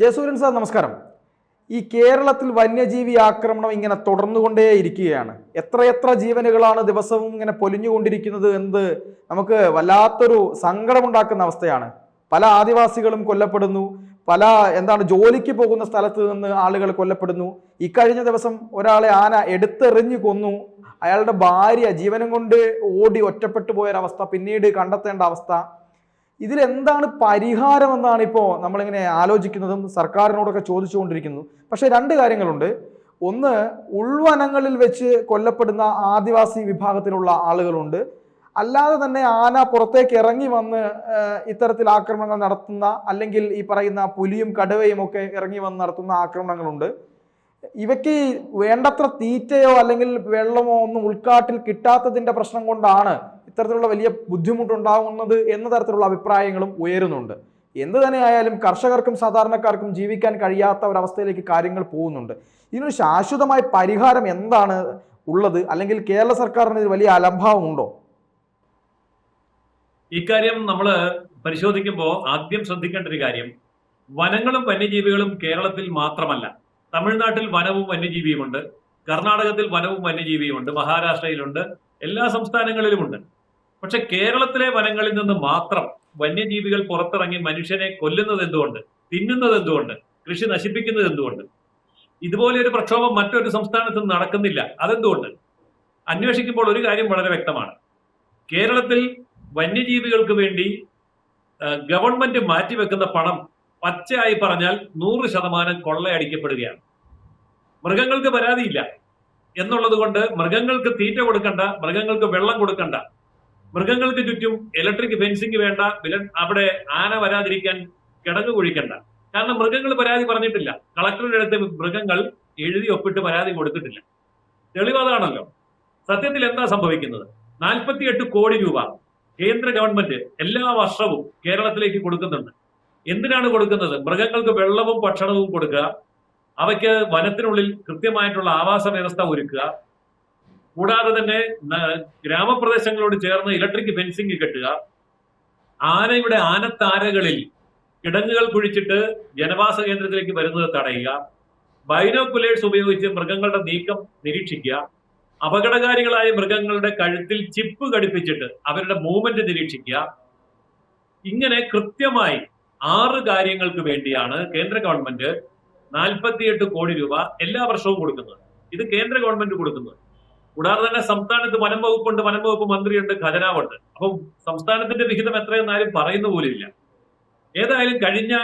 Jayasuryan sir നമസ്കാരം. ഈ കേരളത്തിൽ വന്യജീവി ആക്രമണം ഇങ്ങനെ തുടർന്നുകൊണ്ടേ ഇരിക്കുകയാണ് എത്രയെത്ര ജീവനുകളാണ് ദിവസവും ഇങ്ങനെ പൊലിഞ്ഞുകൊണ്ടിരിക്കുന്നത് എന്ന് നമുക്ക് വല്ലാത്തൊരു സങ്കടമുണ്ടാക്കുന്ന അവസ്ഥയാണ്. പല ആദിവാസികളും കൊല്ലപ്പെടുന്നു. പല എന്താണ് ജോലിക്ക് പോകുന്ന സ്ഥലത്ത് നിന്ന് ആളുകൾ കൊല്ലപ്പെടുന്നു. ഇക്കഴിഞ്ഞ ദിവസം ഒരാളെ ആന എടുത്തെറിഞ്ഞു കൊന്നു. അയാളുടെ ഭാര്യ ജീവനം കൊണ്ട് ഓടി ഒറ്റപ്പെട്ടു പോയൊരവസ്ഥ പിന്നീട് കണ്ടെത്തേണ്ട അവസ്ഥ. ഇതിലെന്താണ് പരിഹാരം എന്നാണ് ഇപ്പോൾ നമ്മളിങ്ങനെ ആലോചിക്കുന്നതും സർക്കാരിനോടൊക്കെ ചോദിച്ചുകൊണ്ടിരിക്കുന്നു. പക്ഷേ രണ്ട് കാര്യങ്ങളുണ്ട്. ഒന്ന് ഉൾവനങ്ങളിൽ വെച്ച് കൊല്ലപ്പെടുന്ന ആദിവാസി വിഭാഗത്തിലുള്ള ആളുകളുണ്ട്. അല്ലാതെ തന്നെ ആന പുറത്തേക്ക് ഇറങ്ങി വന്ന് ഇത്തരത്തിൽ ആക്രമണങ്ങൾ നടത്തുന്ന അല്ലെങ്കിൽ ഈ പറയുന്ന പുലിയും കടുവയും ഒക്കെ ഇറങ്ങി വന്ന് നടത്തുന്ന ആക്രമണങ്ങളുണ്ട്. ഇവയ്ക്ക് വേണ്ടത്ര തീറ്റയോ അല്ലെങ്കിൽ വെള്ളമോ ഒന്നും ഉൾക്കാട്ടിൽ കിട്ടാത്തതിന്റെ പ്രശ്നം കൊണ്ടാണ് ഇത്തരത്തിലുള്ള വലിയ ബുദ്ധിമുട്ടുണ്ടാകുന്നത് എന്ന തരത്തിലുള്ള അഭിപ്രായങ്ങളും ഉയരുന്നുണ്ട്. എന്ത് തന്നെയായാലും കർഷകർക്കും സാധാരണക്കാർക്കും ജീവിക്കാൻ കഴിയാത്ത ഒരവസ്ഥയിലേക്ക് കാര്യങ്ങൾ പോകുന്നുണ്ട്. ഇതിനൊരു ശാശ്വതമായ പരിഹാരം എന്താണ് ഉള്ളത്? അല്ലെങ്കിൽ കേരള സർക്കാരിന് വലിയ അലംഭാവമുണ്ടോ? ഇക്കാര്യം നമ്മൾ പരിശോധിക്കുമ്പോൾ ആദ്യം ശ്രദ്ധിക്കേണ്ട ഒരു കാര്യം വനങ്ങളും വന്യജീവികളും കേരളത്തിൽ മാത്രമല്ല. തമിഴ്നാട്ടിൽ വനവും വന്യജീവിയുമുണ്ട്. കർണാടകത്തിൽ വനവും വന്യജീവിയുമുണ്ട്. മഹാരാഷ്ട്രയിലുണ്ട്. എല്ലാ സംസ്ഥാനങ്ങളിലുമുണ്ട്. പക്ഷെ കേരളത്തിലെ വനങ്ങളിൽ നിന്ന് മാത്രം വന്യജീവികൾ പുറത്തിറങ്ങി മനുഷ്യനെ കൊല്ലുന്നത് എന്തുകൊണ്ട്? തിന്നുന്നത് എന്തുകൊണ്ട്? കൃഷി നശിപ്പിക്കുന്നത് എന്തുകൊണ്ട്? ഇതുപോലെ ഒരു പ്രക്ഷോഭം മറ്റൊരു സംസ്ഥാനത്തും നടക്കുന്നില്ല. അതെന്തുകൊണ്ട്? അന്വേഷിക്കുമ്പോൾ ഒരു കാര്യം വളരെ വ്യക്തമാണ്. കേരളത്തിൽ വന്യജീവികൾക്ക് വേണ്ടി ഗവൺമെന്റ് മാറ്റിവെക്കുന്ന പണം പച്ചയായി പറഞ്ഞാൽ നൂറ് ശതമാനം കൊള്ളയടിക്കപ്പെടുകയാണ്. മൃഗങ്ങൾക്ക് പരാതിയില്ല. എന്നുള്ളത് കൊണ്ട് മൃഗങ്ങൾക്ക് തീറ്റ കൊടുക്കണ്ട മൃഗങ്ങൾക്ക് വെള്ളം കൊടുക്കണ്ട. മൃഗങ്ങൾക്ക് ചുറ്റും ഇലക്ട്രിക് ഫെൻസിങ് വേണ്ട അവിടെ ആന വരാതിരിക്കാൻ കിടങ്ങ് കുഴിക്കണ്ട. കാരണം മൃഗങ്ങൾ പരാതി പറഞ്ഞിട്ടില്ല. കളക്ടറുടെ അടുത്ത് മൃഗങ്ങൾ എഴുതി ഒപ്പിട്ട് പരാതി കൊടുത്തിട്ടില്ല. തെളിവതാണല്ലോ. സത്യത്തിൽ എന്താ സംഭവിക്കുന്നത്? നാൽപ്പത്തിയെട്ട് കോടി രൂപ കേന്ദ്ര ഗവൺമെന്റ് എല്ലാ വർഷവും കേരളത്തിലേക്ക് കൊടുക്കുന്നുണ്ട്. എന്തിനാണ് കൊടുക്കുന്നത്? മൃഗങ്ങൾക്ക് വെള്ളവും ഭക്ഷണവും കൊടുക്കുക അവയ്ക്ക് വനത്തിനുള്ളിൽ കൃത്യമായിട്ടുള്ള ആവാസ വ്യവസ്ഥ ഒരുക്കുക കൂടാതെ തന്നെ ഗ്രാമപ്രദേശങ്ങളോട് ചേർന്ന് ഇലക്ട്രിക് ഫെൻസിങ് കെട്ടുക. ആനയുടെ ആനത്താരകളിൽ കിടങ്ങുകൾ കുഴിച്ചിട്ട് ജനവാസ കേന്ദ്രത്തിലേക്ക് വരുന്നത് തടയുക. ബൈനോക്കുലേഴ്സ് ഉപയോഗിച്ച് മൃഗങ്ങളുടെ നീക്കം നിരീക്ഷിക്കുക. അപകടകാരികളായ മൃഗങ്ങളുടെ കഴുത്തിൽ ചിപ്പ് ഘടിപ്പിച്ചിട്ട് അവരുടെ മൂവ്മെന്റ് നിരീക്ഷിക്കുക. ഇങ്ങനെ കൃത്യമായി ആറ് കാര്യങ്ങൾക്ക് വേണ്ടിയാണ് കേന്ദ്ര ഗവൺമെന്റ് നാൽപ്പത്തിയെട്ട് കോടി രൂപ എല്ലാ വർഷവും കൊടുക്കുന്നത്. ഇത് കേന്ദ്ര ഗവൺമെന്റ് കൊടുക്കുന്നത്. കൂടാതെ തന്നെ സംസ്ഥാനത്ത് വനം വകുപ്പുണ്ട് വനം വകുപ്പ് മന്ത്രിയുണ്ട് ഖജനാവുണ്ട്. അപ്പം സംസ്ഥാനത്തിന്റെ വിഹിതം എത്രയെന്ന് ആരും പറയുന്ന പോലുമില്ല ഏതായാലും കഴിഞ്ഞ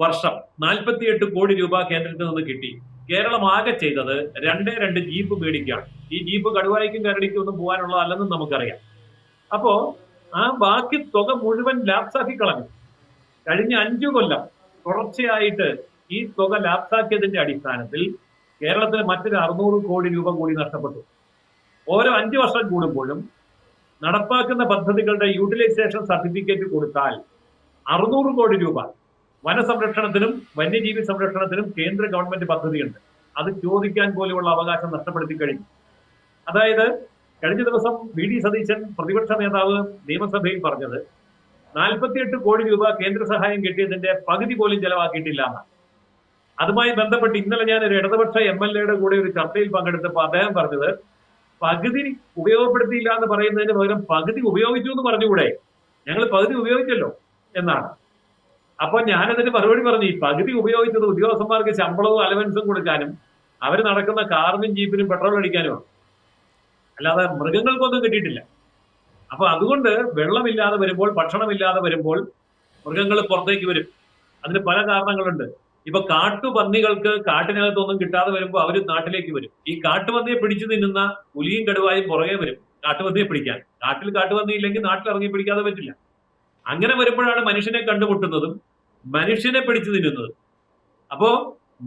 വർഷം നാൽപ്പത്തിയെട്ട് കോടി രൂപ കേന്ദ്രത്തിൽ നിന്ന് കിട്ടി. കേരളം ആകെ ചെയ്തത് രണ്ടേ രണ്ട് ജീപ്പ് മേടിക്കുകയാണ്. ഈ ജീപ്പ് കടുവായിക്കും കരടിക്കും ഒന്നും പോകാനുള്ളതല്ലെന്നും നമുക്കറിയാം. അപ്പോ ആ ബാക്കി തുക മുഴുവൻ ലാപ്സാക്കി കളഞ്ഞു. കഴിഞ്ഞ അഞ്ചു കൊല്ലം തുടർച്ചയായിട്ട് ഈ തുക ലാപ്സാക്കിയതിന്റെ അടിസ്ഥാനത്തിൽ കേരളത്തിൽ മറ്റൊരു അറുന്നൂറ് കോടി രൂപ കൂടി നഷ്ടപ്പെട്ടു. ഓരോ അഞ്ച് വർഷം കൂടുമ്പോഴും നടപ്പാക്കുന്ന പദ്ധതികളുടെ യൂട്ടിലൈസേഷൻ സർട്ടിഫിക്കറ്റ് കൊടുത്താൽ അറുന്നൂറ് കോടി രൂപ വനസംരക്ഷണത്തിനും വന്യജീവി സംരക്ഷണത്തിനും കേന്ദ്ര ഗവൺമെന്റ് പദ്ധതിയുണ്ട്. അത് ചോദിക്കാൻ പോലുമുള്ള അവകാശം നഷ്ടപ്പെടുത്തി കഴിഞ്ഞു. അതായത് കഴിഞ്ഞ ദിവസം വി ഡി സതീശൻ പ്രതിപക്ഷ നേതാവ് നിയമസഭയിൽ പറഞ്ഞത് നാൽപ്പത്തിയെട്ട് കോടി രൂപ കേന്ദ്ര സഹായം കിട്ടിയതിന്റെ പകുതി പോലും ചെലവാക്കിയിട്ടില്ല എന്നാണ്. അതുമായി ബന്ധപ്പെട്ട് ഇന്നലെ ഞാൻ ഒരു ഇടതുപക്ഷ എം എൽ എയുടെ കൂടെ ഒരു ചർച്ചയിൽ പങ്കെടുത്തപ്പോൾ അദ്ദേഹം പറഞ്ഞത് പകുതി ഉപയോഗപ്പെടുത്തിയില്ല എന്ന് പറയുന്നതിന് പകരം പകുതി ഉപയോഗിച്ചു എന്ന് പറഞ്ഞുകൂടെ? ഞങ്ങൾ പകുതി ഉപയോഗിച്ചല്ലോ എന്നാണ്. അപ്പൊ ഞാനതിന് മറുപടി പറഞ്ഞു ഈ പകുതി ഉപയോഗിച്ചത് ഉദ്യോഗസ്ഥന്മാർക്ക് ശമ്പളവും അലവൻസും കൊടുക്കാനും അവർ നടക്കുന്ന കാറിനും ജീപ്പിനും പെട്രോൾ അടിക്കാനുമാണ് അല്ലാതെ മൃഗങ്ങൾക്കൊന്നും കിട്ടിയിട്ടില്ല. അപ്പൊ അതുകൊണ്ട് വെള്ളമില്ലാതെ വരുമ്പോൾ ഭക്ഷണമില്ലാതെ വരുമ്പോൾ മൃഗങ്ങൾ പുറത്തേക്ക് വരും. അതിന് പല കാരണങ്ങളുണ്ട്. ഇപ്പൊ കാട്ടുപന്നികൾക്ക് കാട്ടിനകത്തൊന്നും കിട്ടാതെ വരുമ്പോൾ അവർ നാട്ടിലേക്ക് വരും. ഈ കാട്ടുപന്നിയെ പിടിച്ചു നിന്നുന്ന പുലിയും കടുവായും പുറകെ വരും കാട്ടുപന്നിയെ പിടിക്കാൻ. കാട്ടിൽ കാട്ടുപന്നി ഇല്ലെങ്കിൽ നാട്ടിൽ ഇറങ്ങി പിടിക്കാതെ പറ്റില്ല. അങ്ങനെ വരുമ്പോഴാണ് മനുഷ്യനെ കണ്ടുമുട്ടുന്നതും മനുഷ്യനെ പിടിച്ചു തിന്നുന്നതും. അപ്പോ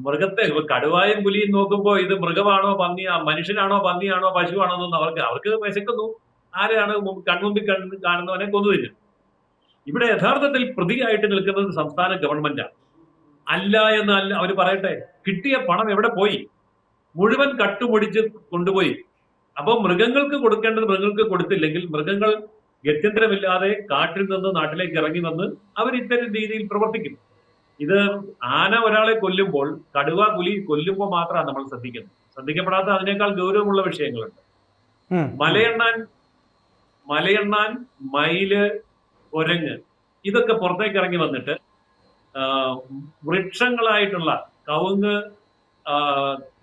മൃഗത്തെ കടുവായും പുലിയും നോക്കുമ്പോൾ ഇത് മൃഗമാണോ പന്നിയാ മനുഷ്യനാണോ പന്നിയാണോ പശുവാണോ എന്നൊന്നും അവർക്ക് അവർക്ക് വിശക്കുന്നു. ആരെയാണ് കൺമുമ്പിൽ കാണുന്നവനെ കൊന്നു കൊന്നുതിന്നും ഇവിടെ യഥാർത്ഥത്തിൽ പ്രതിയായിട്ട് നിൽക്കുന്നത് സംസ്ഥാന ഗവൺമെന്റാണ്. അല്ല എന്നല്ല അവർ പറയട്ടെ. കിട്ടിയ പണം എവിടെ പോയി? മുഴുവൻ കട്ടുപൊടിച്ച് കൊണ്ടുപോയി. അപ്പോൾ മൃഗങ്ങൾക്ക് കൊടുക്കേണ്ടത് മൃഗങ്ങൾക്ക് കൊടുത്തില്ലെങ്കിൽ മൃഗങ്ങൾ ഗത്യന്തരമില്ലാതെ കാട്ടിൽ നിന്ന് നാട്ടിലേക്ക് ഇറങ്ങി വന്ന് അവർ ഇത്തരം രീതിയിൽ പ്രവർത്തിക്കും. ഇത് ആന ഒരാളെ കൊല്ലുമ്പോൾ കടുവ പുലി കൊല്ലുമ്പോൾ മാത്രമാണ് നമ്മൾ ശ്രദ്ധിക്കുന്നത്. ശ്രദ്ധിക്കപ്പെടാത്ത അതിനേക്കാൾ ഗൗരവമുള്ള വിഷയങ്ങളുണ്ട്. മലയെണ്ണാൻ മലയെണ്ണാൻ മയിൽ കുരങ്ങ് ഇതൊക്കെ പുറത്തേക്ക് ഇറങ്ങി വന്നിട്ട് വൃക്ഷങ്ങളായിട്ടുള്ള കവുങ്ങ്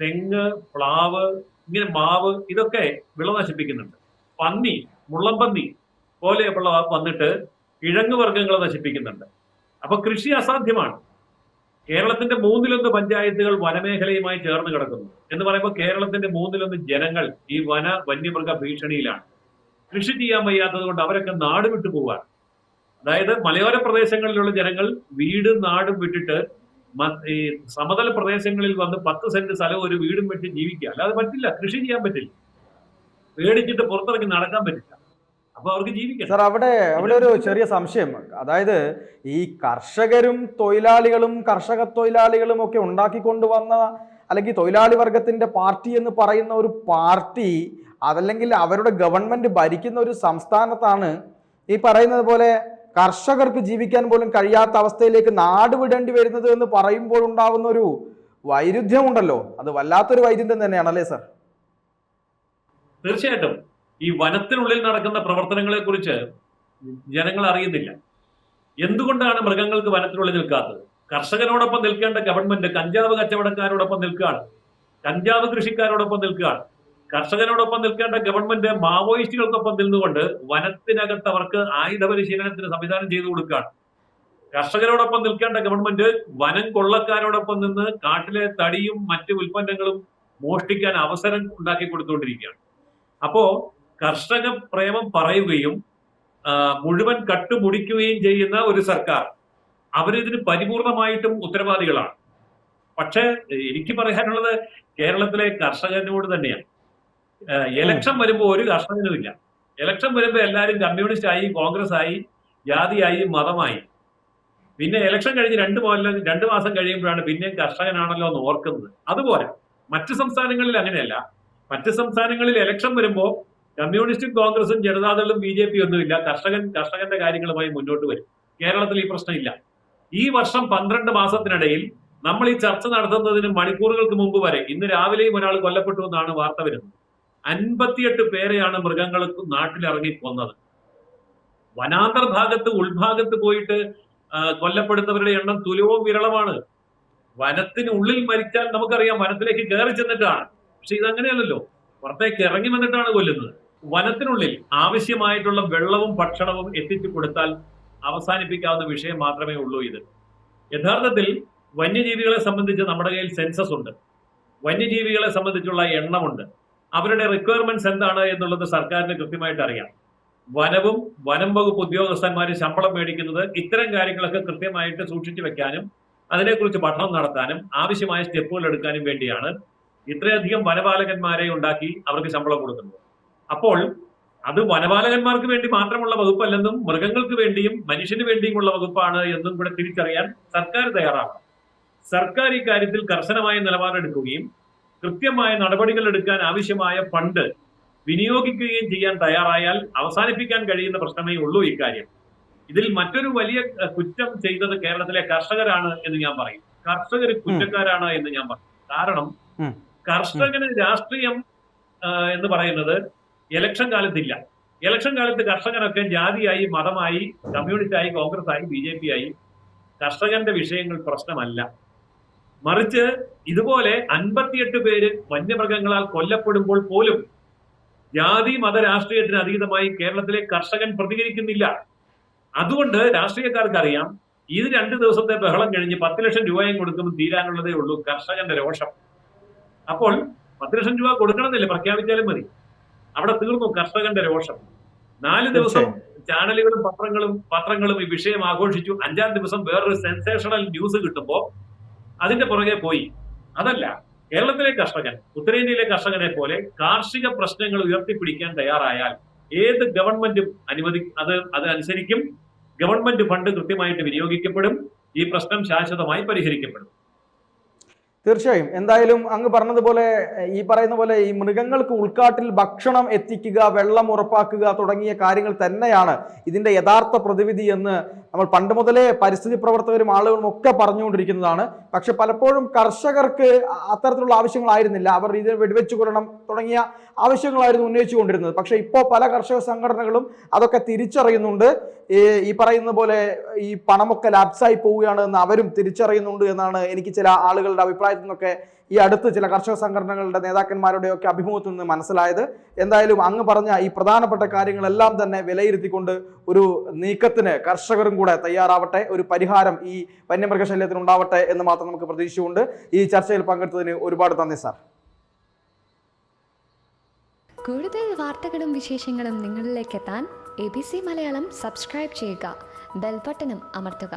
തെങ്ങ് പ്ലാവ് ഇങ്ങനെ മാവ് ഇതൊക്കെ വിള നശിപ്പിക്കുന്നുണ്ട് പന്നി മുള്ളംപന്നി പോലെയുള്ള വന്നിട്ട് കിഴങ്ങ് വർഗങ്ങളെ നശിപ്പിക്കുന്നുണ്ട്. അപ്പൊ കൃഷി അസാധ്യമാണ്. കേരളത്തിന്റെ മൂന്നിലൊന്ന് പഞ്ചായത്തുകൾ വനമേഖലയുമായി ചേർന്ന് കിടക്കുന്നു എന്ന് പറയുമ്പോൾ കേരളത്തിന്റെ മൂന്നിലൊന്ന് ജനങ്ങൾ ഈ വന വന്യമൃഗ ഭീഷണിയിലാണ്. കൃഷി ചെയ്യാൻ വയ്യാത്തത് കൊണ്ട് അവരൊക്കെ നാട് വിട്ടു പോവാണ്. അതായത് മലയോര പ്രദേശങ്ങളിലുള്ള ജനങ്ങൾ വീട് നാടും വിട്ടിട്ട് ഈ സമതല പ്രദേശങ്ങളിൽ വന്ന് പത്ത് സെന്റ് സ്ഥലം ഒരു വീടും വെച്ച് ജീവിക്കുക. അല്ലാതെ പറ്റില്ല. കൃഷി ചെയ്യാൻ പറ്റില്ല. പേടിച്ചിട്ട് പുറത്തിറങ്ങി നടക്കാൻ പറ്റില്ല. അപ്പൊ അവർക്ക് ജീവിക്കാം. സാർ അവിടെ അവിടെ ഒരു ചെറിയ സംശയം. അതായത് ഈ കർഷകരും തൊഴിലാളികളും കർഷക തൊഴിലാളികളും ഒക്കെ ഉണ്ടാക്കിക്കൊണ്ടുവന്ന അല്ലെങ്കിൽ തൊഴിലാളി വർഗത്തിന്റെ പാർട്ടി എന്ന് പറയുന്ന ഒരു പാർട്ടി അതല്ലെങ്കിൽ അവരുടെ ഗവൺമെന്റ് ഭരിക്കുന്ന ഒരു സംസ്ഥാനത്താണ് ഈ പറയുന്നത് പോലെ കർഷകർക്ക് ജീവിക്കാൻ പോലും കഴിയാത്ത അവസ്ഥയിലേക്ക് നാട് വിടേണ്ടി വരുന്നത് എന്ന് പറയുമ്പോൾ ഉണ്ടാകുന്ന ഒരു വൈരുദ്ധ്യമുണ്ടല്ലോ. അത് വല്ലാത്തൊരു വൈരുദ്ധ്യം തന്നെയാണ് അല്ലേ സർ? തീർച്ചയായിട്ടും. ഈ വനത്തിനുള്ളിൽ നടക്കുന്ന പ്രവർത്തനങ്ങളെ കുറിച്ച് ജനങ്ങൾ അറിയുന്നില്ല. എന്തുകൊണ്ടാണ് മൃഗങ്ങൾക്ക് വനത്തിനുള്ളിൽ നിൽക്കാത്തത്? കർഷകനോടൊപ്പം നിൽക്കേണ്ട ഗവൺമെന്റ് കഞ്ചാവ് കച്ചവടക്കാരോടൊപ്പം നിൽക്കുകയാണ്. കഞ്ചാവ് കൃഷിക്കാരോടൊപ്പം നിൽക്കുകയാണ്. കർഷകനോടൊപ്പം നിൽക്കേണ്ട ഗവൺമെന്റ് മാവോയിസ്റ്റുകൾക്കൊപ്പം നിന്നുകൊണ്ട് വനത്തിനകത്ത് അവർക്ക് ആയുധ പരിശീലനത്തിന് സംവിധാനം ചെയ്തു കൊടുക്കുകയാണ്. കർഷകരോടൊപ്പം നിൽക്കേണ്ട ഗവൺമെന്റ് വനം കൊള്ളക്കാരോടൊപ്പം നിന്ന് കാട്ടിലെ തടിയും മറ്റു ഉൽപ്പന്നങ്ങളും മോഷ്ടിക്കാൻ അവസരം ഉണ്ടാക്കി കൊടുത്തുകൊണ്ടിരിക്കുകയാണ്. അപ്പോ കർഷക പ്രേമം പറയുകയും മുഴുവൻ കട്ടുമുടിക്കുകയും ചെയ്യുന്ന ഒരു സർക്കാർ അവരിതിന് പരിപൂർണമായിട്ടും ഉത്തരവാദികളാണ്. പക്ഷേ എനിക്ക് പറയാനുള്ളത് കേരളത്തിലെ കർഷകനോട് തന്നെയാണ്. ഇലക്ഷൻ വരുമ്പോൾ ഒരു കർഷകനും ഇല്ല. ഇലക്ഷൻ വരുമ്പോൾ എല്ലാവരും കമ്മ്യൂണിസ്റ്റ് ആയി കോൺഗ്രസ് ആയി ജാതിയായി മതമായി. പിന്നെ ഇലക്ഷൻ കഴിഞ്ഞ് രണ്ട് കൊല്ലം രണ്ട് മാസം കഴിയുമ്പോഴാണ് പിന്നെയും കർഷകനാണല്ലോ എന്ന് ഓർക്കുന്നത്. അതുപോലെ മറ്റു സംസ്ഥാനങ്ങളിൽ അങ്ങനെയല്ല. മറ്റ് സംസ്ഥാനങ്ങളിൽ ഇലക്ഷൻ വരുമ്പോൾ കമ്മ്യൂണിസ്റ്റും കോൺഗ്രസും ജനതാദളും ബി ജെ പി ഒന്നുമില്ല കർഷകൻ കർഷകന്റെ കാര്യങ്ങളുമായി മുന്നോട്ട് വരും. കേരളത്തിൽ ഈ പ്രശ്നമില്ല ഈ വർഷം പന്ത്രണ്ട് മാസത്തിനിടയിൽ നമ്മൾ ഈ ചർച്ച നടത്തുന്നതിന് മണിക്കൂറുകൾക്ക് മുമ്പ് വരെ ഇന്ന് രാവിലെയും ഒരാൾ കൊല്ലപ്പെട്ടു എന്നാണ് വാർത്ത വരുന്നത്. അൻപത്തിയെട്ട് പേരെയാണ് മൃഗങ്ങൾക്ക് നാട്ടിലിറങ്ങി കൊന്നത്. വനാന്തർ ഭാഗത്ത് ഉൾഭാഗത്ത് പോയിട്ട് കൊല്ലപ്പെടുന്നവരുടെ എണ്ണം തുലവും വിരളമാണ്. വനത്തിനുള്ളിൽ മരിച്ചാൽ നമുക്കറിയാം വനത്തിലേക്ക് കയറി ചെന്നിട്ടാണ്. പക്ഷെ ഇതങ്ങനെയല്ലല്ലോ. പുറത്തേക്ക് ഇറങ്ങി വന്നിട്ടാണ് കൊല്ലുന്നത്. വനത്തിനുള്ളിൽ ആവശ്യമായിട്ടുള്ള വെള്ളവും ഭക്ഷണവും എത്തിച്ചു കൊടുത്താൽ അവസാനിപ്പിക്കാവുന്ന വിഷയം മാത്രമേ ഉള്ളൂ ഇത്. യഥാർത്ഥത്തിൽ വന്യജീവികളെ സംബന്ധിച്ച് നമ്മുടെ കയ്യിൽ സെൻസസ് ഉണ്ട്. വന്യജീവികളെ സംബന്ധിച്ചുള്ള എണ്ണമുണ്ട്. അവരുടെ റിക്വയർമെന്റ്സ് എന്താണ് എന്നുള്ളത് സർക്കാരിന് കൃത്യമായിട്ട് അറിയാം. വനവും വനം വകുപ്പ് ഉദ്യോഗസ്ഥന്മാർ ശമ്പളം മേടിക്കുന്നത് ഇത്തരം കാര്യങ്ങളൊക്കെ കൃത്യമായിട്ട് സൂക്ഷിച്ചു വെക്കാനും അതിനെക്കുറിച്ച് പഠനം നടത്താനും ആവശ്യമായ സ്റ്റെപ്പുകൾ എടുക്കാനും വേണ്ടിയാണ് ഇത്രയധികം വനപാലകന്മാരെ ഉണ്ടാക്കി അവർക്ക് ശമ്പളം കൊടുക്കുന്നത്. അപ്പോൾ അത് വനപാലകന്മാർക്ക് വേണ്ടി മാത്രമുള്ള വകുപ്പല്ലെന്നും മൃഗങ്ങൾക്ക് വേണ്ടിയും മനുഷ്യന് വേണ്ടിയുമുള്ള വകുപ്പാണ് എന്നും കൂടെ തിരിച്ചറിയാൻ സർക്കാർ തയ്യാറാവണം സർക്കാർ കാര്യത്തിൽ കർശനമായ നിലപാടെടുക്കുകയും കൃത്യമായ നടപടികൾ എടുക്കാൻ ആവശ്യമായ ഫണ്ട് വിനിയോഗിക്കുകയും ചെയ്യാൻ തയ്യാറായാൽ അവസാനിപ്പിക്കാൻ കഴിയുന്ന പ്രശ്നമേ ഉള്ളൂ ഇക്കാര്യം. ഇതിൽ മറ്റൊരു വലിയ കുറ്റം ചെയ്തത് കേരളത്തിലെ കർഷകരാണ് എന്ന് ഞാൻ പറയും. കർഷകർ കുറ്റക്കാരാണ് എന്ന് ഞാൻ പറയും. കാരണം. കർഷകന് രാഷ്ട്രീയം എന്ന് പറയുന്നത് ഇലക്ഷൻ കാലത്തില്ല. ഇലക്ഷൻ കാലത്ത് കർഷകനൊക്കെ ജാതിയായി മതമായി കമ്മ്യൂണിസ്റ്റായി കോൺഗ്രസ് ആയി ബി ജെ പി ആയി കർഷകന്റെ വിഷയങ്ങൾ പ്രശ്നമല്ല. മറിച്ച് ഇതുപോലെ അൻപത്തിയെട്ട് പേര് വന്യമൃഗങ്ങളാൽ കൊല്ലപ്പെടുമ്പോൾ പോലും ജാതി മത രാഷ്ട്രീയത്തിന് അതീതമായി കേരളത്തിലെ കർഷകൻ പ്രതികരിക്കുന്നില്ല. അതുകൊണ്ട് രാഷ്ട്രീയക്കാർക്ക് അറിയാം ഇത് രണ്ട് ദിവസത്തെ ബഹളം കഴിഞ്ഞ് പത്ത് ലക്ഷം രൂപയും കൊടുക്കുമ്പോൾ തീരാനുള്ളതേ ഉള്ളൂ കർഷകന്റെ രോഷം. അപ്പോൾ പത്ത് ലക്ഷം രൂപ കൊടുക്കണമെന്നില്ല പ്രഖ്യാപിച്ചാലും മതി. അവിടെ തീർന്നു കർഷകന്റെ രോഷം. നാല് ദിവസം ചാനലുകളും പത്രങ്ങളും പത്രങ്ങളും ഈ വിഷയം ആഘോഷിച്ചു. അഞ്ചാം ദിവസം വേറൊരു സെൻസേഷണൽ ന്യൂസ് കിട്ടുമ്പോൾ അതിന്റെ പുറകെ പോയി. അതല്ല കേരളത്തിലെ കർഷകൻ ഉത്തരേന്ത്യയിലെ കർഷകനെ പോലെ കാർഷിക പ്രശ്നങ്ങൾ ഉയർത്തിപ്പിടിക്കാൻ തയ്യാറായാൽ ഏത് ഗവൺമെന്റും അനുവദി അത് അത് അനുസരിക്കും. ഗവൺമെന്റ് ഫണ്ട് കൃത്യമായിട്ട് വിനിയോഗിക്കപ്പെടും. ഈ പ്രശ്നം ശാശ്വതമായി പരിഹരിക്കപ്പെടും. തീർച്ചയായും. എന്തായാലും അങ്ങ് പറഞ്ഞതുപോലെ ഈ പറയുന്ന പോലെ ഈ മൃഗങ്ങൾക്ക് ഉൾക്കാട്ടിൽ ഭക്ഷണം എത്തിക്കുക വെള്ളം ഉറപ്പാക്കുക തുടങ്ങിയ കാര്യങ്ങൾ തന്നെയാണ് ഇതിന്റെ യഥാർത്ഥ പ്രതിവിധി എന്ന് നമ്മൾ പണ്ട് മുതലേ പരിസ്ഥിതി പ്രവർത്തകരും ആളുകളും ഒക്കെ പറഞ്ഞുകൊണ്ടിരിക്കുന്നതാണ്. പക്ഷെ പലപ്പോഴും കർഷകർക്ക് അത്തരത്തിലുള്ള ആവശ്യങ്ങളായിരുന്നില്ല. അവർ ഇത് വെടിവെച്ചു കൊല്ലണം തുടങ്ങിയ ആവശ്യങ്ങളായിരുന്നു ഉന്നയിച്ചുകൊണ്ടിരുന്നത്. പക്ഷെ ഇപ്പോൾ പല കർഷക സംഘടനകളും അതൊക്കെ തിരിച്ചറിയുന്നുണ്ട്. ഈ പറയുന്ന പോലെ ഈ പണമൊക്കെ ലാപ്സായി പോവുകയാണ് എന്ന് അവരും തിരിച്ചറിയുന്നുണ്ട് എന്നാണ് എനിക്ക് ചില ആളുകളുടെ അഭിപ്രായത്തിൽ നിന്നൊക്കെ ഈ അടുത്ത് ചില കർഷക സംഘടനകളുടെ നേതാക്കന്മാരുടെയൊക്കെ അഭിമുഖത്തിൽ നിന്ന് മനസ്സിലായത്. എന്തായാലും അങ്ങ് പറഞ്ഞ ഈ പ്രധാനപ്പെട്ട കാര്യങ്ങളെല്ലാം തന്നെ വിലയിരുത്തിക്കൊണ്ട് ഒരു നീക്കത്തിന് കർഷകരും കൂടെ തയ്യാറാവട്ടെ ഒരു പരിഹാരം ഈ വന്യമൃഗശല്യത്തിന് ഉണ്ടാവട്ടെ എന്ന് മാത്രം നമുക്ക് പ്രതീക്ഷിച്ചുകൊണ്ട് ഈ ചർച്ചയിൽ പങ്കെടുത്തതിന് ഒരുപാട് നന്ദി സാർ. കൂടുതൽ വാർത്തകളും വിശേഷങ്ങളും നിങ്ങളിലേക്ക് എത്താൻ A B C Malayalam subscribe ചെയ്യുക ബെൽബട്ടനും അമർത്തുക.